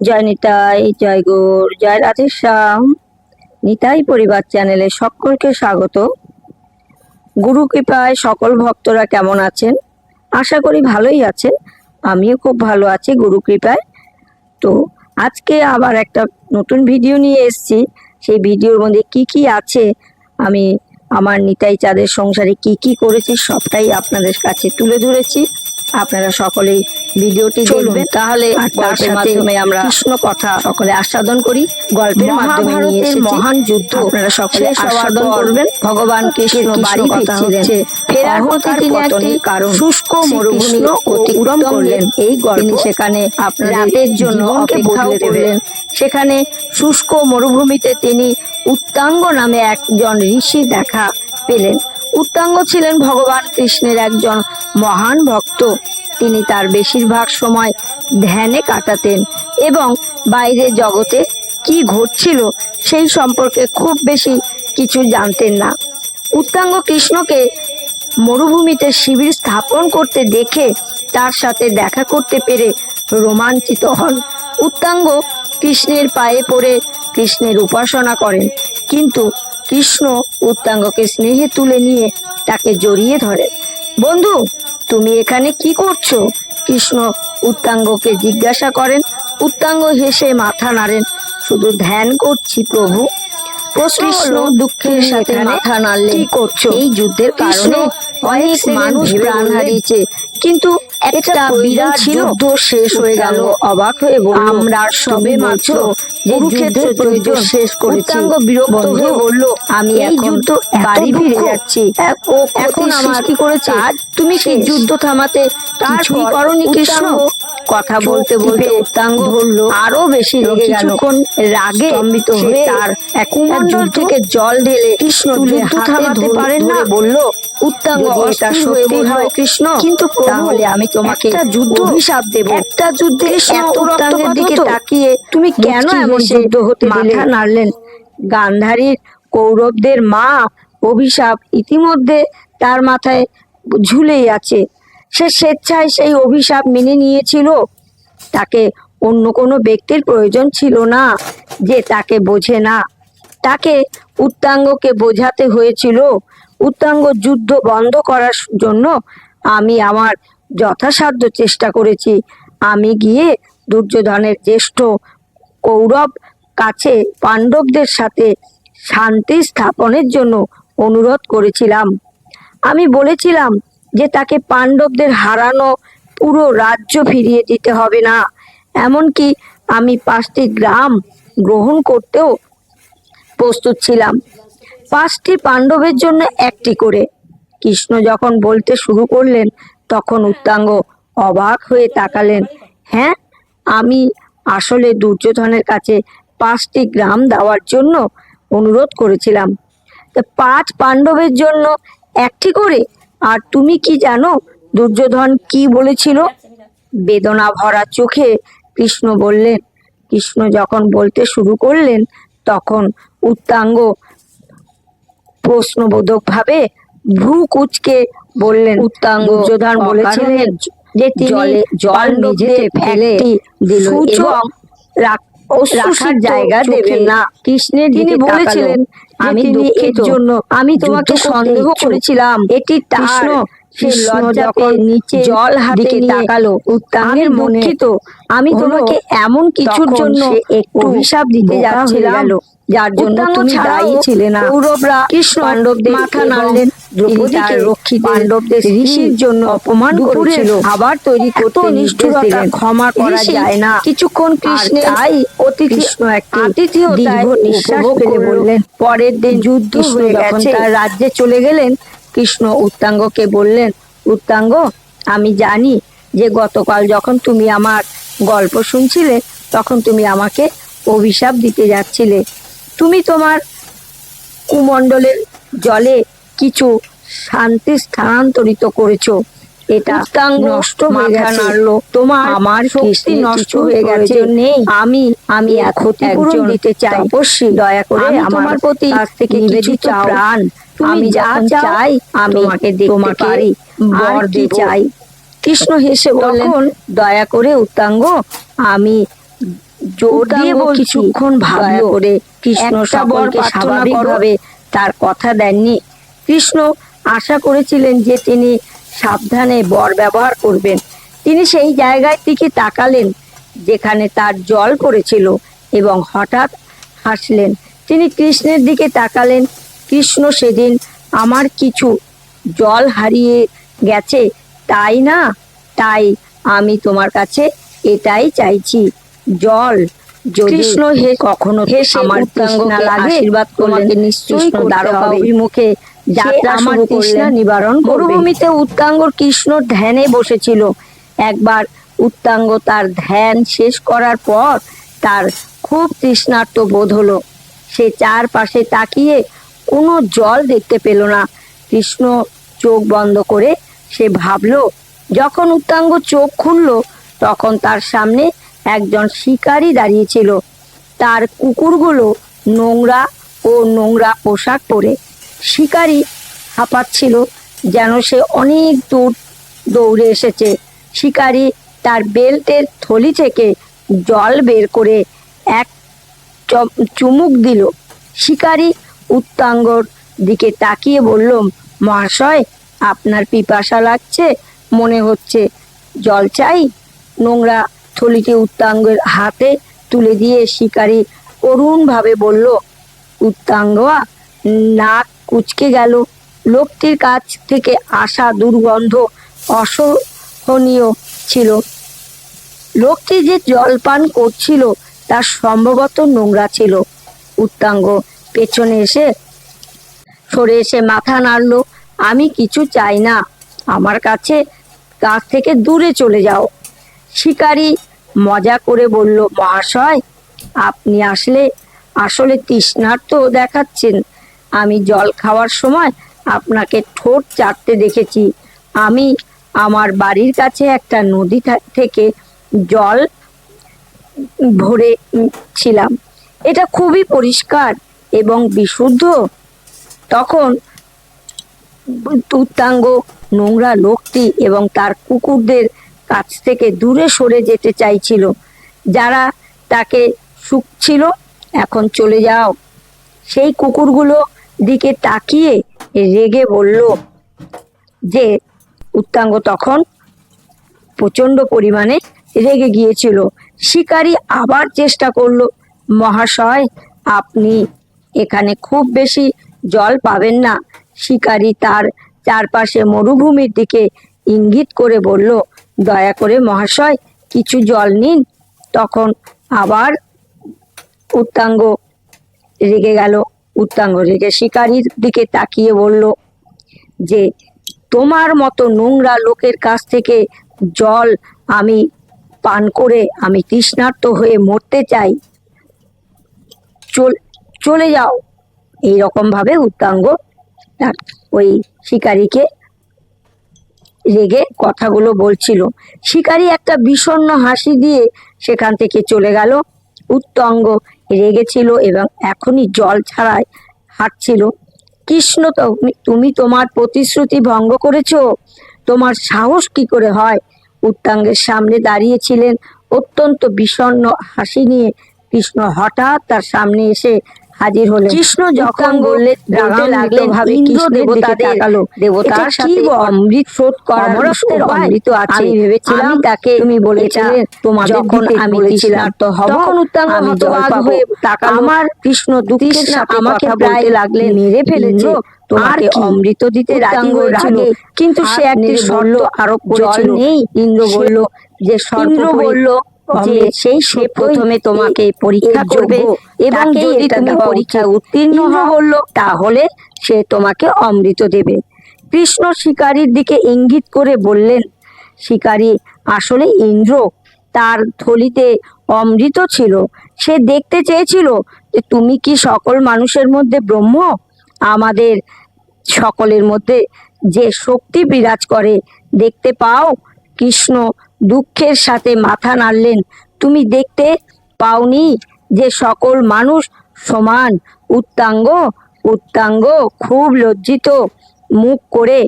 জয় নিতাই, জয় গৌর, জয় রাধেশ্যাম। নিতাই পরিবার চ্যানেলে সকলকে স্বাগত। গুরু কৃপায় সকল ভক্তরা কেমন আছেন? আশা করি ভালোই আছেন। আমিও খুব ভালো আছি গুরু কৃপায়। তো আজকে আবার একটা নতুন ভিডিও নিয়ে এসেছি। সেই ভিডিওর মধ্যে কি কি আছে? আমি আমার নিতাই চাঁদের সংসারে কি কি করেছি সবটাই আপনাদের কাছে তুলে ধরেছি। আপনারা সকলেই ভিডিওটি দেখবেন। তাহলে তার সাথে আমরা কৃষ্ণ কথা সকলে আস্বাদন করি গল্পের মাধ্যমে নিয়ে এসেছি। মহান যুদ্ধ আপনারা সকলে আস্বাদন করবেন। ভগবান কৃষ্ণ বাড়ি ফিরছিলেন ফেরার পথে তিনি একটি কারণ শুষ্ক মরুভূমি অতিক্রম করলেন। এই গল্প সেখানে আপনার রাতের জন্য অপেক্ষাও করলেন। সেখানে শুষ্ক মরুভূমিতে তিনি উত্তাঙ্গ নামে একজন ঋষি দেখা পেলেন। উত্তাঙ্গ ছিলেন ভগবান কৃষ্ণের একজন মহান ভক্ত। তিনি তার বেশিরভাগ সময় ধ্যানে কাটাতেন এবং বাইরের জগতে কি ঘটছিল সেই সম্পর্কে খুব বেশি কিছু জানতেন না। উত্তাঙ্গ কৃষ্ণকে মরুভূমিতে শিবির স্থাপন করতে দেখে তার সাথে দেখা করতে পেরে রোমাঞ্চিত হন। উত্তাঙ্গ কৃষ্ণের পায়ে পড়ে কৃষ্ণের উপাসনা করেন, কিন্তু কৃষ্ণ উত্তাঙ্গকে স্নেহে তুলে নিয়ে তাকে জড়িয়ে ধরে। বন্ধু তুমি এখানে কি করছ? কৃষ্ণ উত্তাঙ্গকে জিজ্ঞাসা করেন উত্তাঙ্গ হেসে মাথা নাড়েন শুধু ধ্যান করছি প্রভু। কৃষ্ণ দুঃখের সাথে মাথা নাড়লেন। কি করছ? এই যুদ্ধের কারণে অনেক মানুষ প্রাণ হারিয়েছে। কিন্তু একটা বিরাট যুদ্ধ শেষ হয়ে গেল অবাক হয়ে বলল আমরা সবে মাত্র কুরুক্ষেত্রের যুদ্ধ শেষ করেছি। বিরক্ত হয়ে বলল আমি এখন তো বাড়ি ফিরে যাচ্ছি। ও এখন আমার কি করেছে। তুমি কি যুদ্ধ থামাতে করনি কৃষ্ণ? কথা বলতে বলতে উত্তাঙ্গ ধরলো। আরও বেশি রেগে গেল। রাগে স্তম্ভিত হয়ে তার এক যুদ্ধ থেকে জল ঢেলে কৃষ্ণ যুদ্ধ থামাতে পারেন না। বলল উত্তাঙ্গ এটা সত্যি হয় কৃষ্ণ কিন্তু তাহলে আমি তোমাকে যুদ্ধ দেব। একটা যুদ্ধে এত দিকে তাকিয়ে তুমি কেন এমন যুদ্ধ হতে মাথা নাড়লেন? গান্ধারীর কৌরবদের মা অভিশাপ ইতিমধ্যে তার মাথায় ঝুলেই আছে। সে স্বেচ্ছায় সেই অভিশাপ মেনে নিয়েছিল। তাকে অন্য কোনো ব্যক্তির প্রয়োজন ছিল না যে তাকে বোঝে না। তাকে উত্তাঙ্গকে বোঝাতে হয়েছিল। উত্তাঙ্গ যুদ্ধ বন্ধ করার জন্য আমি আমার যথাসাধ্য চেষ্টা করেছি। আমি গিয়ে দুর্যোধনের জ্যেষ্ঠ কৌরব কাছে পাণ্ডবদের সাথে শান্তি স্থাপনের জন্য অনুরোধ করেছিলাম। আমি বলেছিলাম যে তাকে পাণ্ডবদের হারানো পুরো রাজ্য ফিরিয়ে দিতে হবে না। এমনকি আমি পাঁচটি গ্রাম গ্রহণ করতেও প্রস্তুত ছিলাম। পাঁচটি পাণ্ডবের জন্য একটি করে। কৃষ্ণ যখন বলতে শুরু করলেন, তখন উত্তাঙ্গ অবাক হয়ে তাকালেন। হ্যাঁ আমি আসলে দুর্যোধনের কাছে পাঁচটি গ্রাম দেওয়ার জন্য অনুরোধ করেছিলাম। পাঁচ পাণ্ডবের জন্য একটি করে? আর তুমি কি জানো দুর্যোধন কি বলেছিল? বেদনা ভরা চোখে কৃষ্ণ বললেন। কৃষ্ণ যখন বলতে শুরু করলেন, তখন উত্তাঙ্গ প্রশ্নবোধক ভাবে ভ্রু কুচকে বললেন উত্তাঙ্গ যোধান বলেছিলেন যে জলে জল নিজে ফেলে রাখ- রাখার জায়গা দেবেন না। কৃষ্ণের তিনি বলেছিলেন আমি দুঃখের জন্য আমি তোমাকে সন্দেহ করেছিলাম। এটি কৃষ্ণ কৃষ্ণ যখন নিচে জল হাতে তাকালো। উত্তাঙ্গের আমি তোমাকে এমন কিছুর জন্য অভিশাপ দিতে যাচ্ছিলাম। যার জন্য তুমি দায়ী ছিলে না। কৌরবরা কৃষ্ণ পাণ্ডবদের মাথা নাড়লেন। দ্রৌপদীকে রক্ষী পাণ্ডবদের ঋষির জন্য অপমান করেছিল। আবার তৈরি করতে নিষ্ঠুরতা ক্ষমা করা যায় না। কিছুক্ষণ কৃষ্ণ তাই অতি কৃষ্ণ একটি দীর্ঘ নিঃশ্বাস ফেলে বললেন পরের দিন যুদ্ধ হয়ে গেছে। তার রাজ্যে চলে গেলেন কৃষ্ণ উত্তাঙ্গকে বললেন উত্তাঙ্গ আমি জানি যে গতকাল যখন তুমি আমার গল্প শুনছিলে তখন তুমি আমাকে অভিশাপ দিতে যাচ্ছিলে। তুমি তোমার কুমণ্ডলের জলে কিছু শান্তি স্থানান্তরিত করেছ। এটা নষ্ট হয়ে গেছে। তোমার আমার শক্তি নষ্ট হয়ে গেছে। নেই। আমি আমি ক্ষতিপূরণ দিতে চাই। অবশ্যই দয়া করে আমার প্রতি কাছ থেকে নিবেদিত প্রাণ আমি যা চাই আমি তোমাকে পারি। বর কি চাই? কৃষ্ণ হেসে বললেন দয়া করে উত্তাঙ্গ আমি জোর দিয়ে কিছুক্ষণ ভাবলো। করে কৃষ্ণ সকলকে স্বাভাবিকভাবে তার কথা দেননি। কৃষ্ণ আশা করেছিলেন যে তিনি সাবধানে বর ব্যবহার করবেন। তিনি সেই জায়গায় দিকে তাকালেন যেখানে তার জল পড়েছিল এবং হঠাৎ হাসলেন। তিনি কৃষ্ণের দিকে তাকালেন কৃষ্ণ সেদিন আমার কিছু জল হারিয়ে গেছে তাই না? তাই আমি তোমার কাছে এটাই চাইছি। জল কৃষ্ণ হে কখনো হেসে আমার তৃষ্ণা লাগে আশীর্বাদ। তোমাকে নিশ্চয়ই কৃষ্ণ দ্বারকা অভিমুখে যাত্রা আমার করলেন। নিবারণ করবে। মরুভূমিতে উত্তাঙ্গর কৃষ্ণ ধ্যানে বসেছিল। একবার উত্তাঙ্গ তার ধ্যান শেষ করার পর তার খুব তৃষ্ণার্ত বোধ হলো। সে চারপাশে তাকিয়ে কোনো জল দেখতে পেল না। কৃষ্ণ চোখ বন্ধ করে সে ভাবলো, যখন উত্তাঙ্গ চোখ খুলল, তখন তার সামনে একজন শিকারী দাঁড়িয়েছিল তার কুকুরগুলো নোংরা ও নোংরা পোশাক পরে শিকারী হাঁপাচ্ছিল, যেন সে অনেক দূর দৌড়ে এসেছে। শিকারী তার বেল্টের থলি থেকে জল বের করে এক চুমুক দিল। শিকারী উত্তাঙ্গর দিকে তাকিয়ে বলল, মহাশয়, আপনার পিপাসা লাগছে, মনে হচ্ছে। জল চাই? নোংরা থলিটি উত্তাঙ্গের হাতে তুলে দিয়ে শিকারী করুণভাবে বলল, উত্তাঙ্গা, নাক কুচকে গেল। লোকটির কাছ থেকে আসা দুর্গন্ধ অসহনীয় ছিল। লোকটি যে জলপান করছিল, তা সম্ভবত নোংরা ছিল। উত্তাঙ্গ পেছনে এসে সরে এসে মাথা নাড়লো। আমি কিছু চাই না। আমার কাছে কাছ থেকে দূরে চলে যাও। শিকারী মজা করে বলল, মহাশয়, আপনি আসলে আসলে তৃষ্ণার্ত দেখাচ্ছেন। আমি জল খাওয়ার সময় আপনাকে ঠোঁট চাটতে দেখেছি। আমি আমার বাড়ির কাছে একটা নদী থেকে জল ভরে ছিলাম এটা খুবই পরিষ্কার। এবং বিশুদ্ধ, তখন উত্তাঙ্গ নোংরা লোকটি এবং তার কুকুরদের কাছ থেকে দূরে সরে যেতে চাইছিল। যারা তাকে শুকছিল এখন চলে যাও। সেই কুকুরগুলো দিকে তাকিয়ে রেগে বলল, যে উত্তাঙ্গ তখন প্রচণ্ড পরিমাণে রেগে গিয়েছিল। শিকারী আবার চেষ্টা করল, মহাশয়, আপনি এখানে খুব বেশি জল পাবেন না। শিকারী তার চারপাশে মরুভূমির দিকে ইঙ্গিত করে বলল, দয়া করে মহাশয়, কিছু জল নিন। তখন আবার উত্তাঙ্গ রেগে গেল। উত্তাঙ্গ রেগে শিকারীর দিকে তাকিয়ে বলল, যে তোমার মতো নোংরা লোকের কাছ থেকে জল আমি পান করে আমি তৃষ্ণার্ত হয়ে মরতে চাই। চল চলে যাও। এই ভাবে উত্তাঙ্গ ওই শিকারীকে রেগে কথাগুলো বলছিল। শিকারী একটা বিষণ্ণ হাসি দিয়ে সেখান থেকে চলে গেল। উত্তঙ্গ রেগেছিল এবং এখনই জল ছাড়াই হাঁটছিল। কৃষ্ণ তুমি- তুমি তোমার প্রতিশ্রুতি ভঙ্গ করেছ? তোমার সাহস কি করে হয়? উত্তাঙ্গের সামনে দাঁড়িয়েছিলেন অত্যন্ত বিষণ্ণ হাসি নিয়ে। কৃষ্ণ হঠাৎ তার সামনে এসে হাজির হলেন কৃষ্ণ যখন বললে বলতে লাগলেন ভাবে ইন্দ্র দেবতাদের দেবতার সাথে অমৃত শোধ করার অমৃত আছে আমি ভেবেছিলাম তাকে তুমি বলেছিলে তোমাদের যখন আমি বলেছিলাম, তৃষ্ণার্ত হব তখন উত্তাঙ্গ হতবাক হয়ে তাকালো। আমার কৃষ্ণ দুঃখের সাথে আমাকে প্রায় লাগলেন মেরে ফেলেছে। তোমাকে? অমৃত দিতে রাজি হয়েছিল রাগে কিন্তু সে একটি শর্ত আরোপ জল করেছিল নেই। ইন্দ্র বলল যে ইন্দ্র বলল যে সেই সে প্রথমে তোমাকে পরীক্ষা করবে এবং যদি তুমি উচিত। উত্তীর্ণ ইন্দ্র তাহলে সে তোমাকে অমৃত দেবে। কৃষ্ণ শিকারীর দিকে ইঙ্গিত করে বললেন শিকারী আসলে ইন্দ্র তার থলিতে অমৃত ছিল। সে দেখতে চেয়েছিল যে তুমি কি সকল মানুষের মধ্যে ব্রহ্ম? আমাদের সকলের মধ্যে যে শক্তি বিরাজ করে দেখতে পাও কৃষ্ণ দুঃখের সাথে মাথা নাড়লেন। তুমি দেখতে পাওনি যে সকল মানুষ সমান উত্তাঙ্গ? উত্তাঙ্গ খুব লজ্জিত। মুখ করে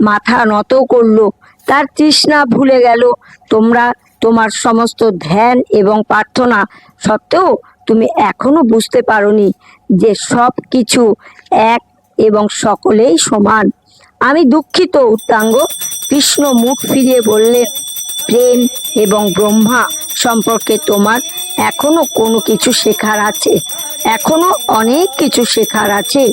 মাথা নত করল। তার তৃষ্ণা ভুলে গেল। তোমরা তোমার সমস্ত ধ্যান এবং প্রার্থনা সত্ত্বেও তুমি এখনও বুঝতে পারোনি যে সব কিছু এক এবং সকলেই সমান। আমি দুঃখিত, উত্তাঙ্গ। কৃষ্ণ মুখ ফিরিয়ে বললেন, প্রেম এবং ব্রহ্মা সম্পর্কে তোমার এখনও কোনো কিছু শেখার আছে? এখনও অনেক কিছু শেখার আছে?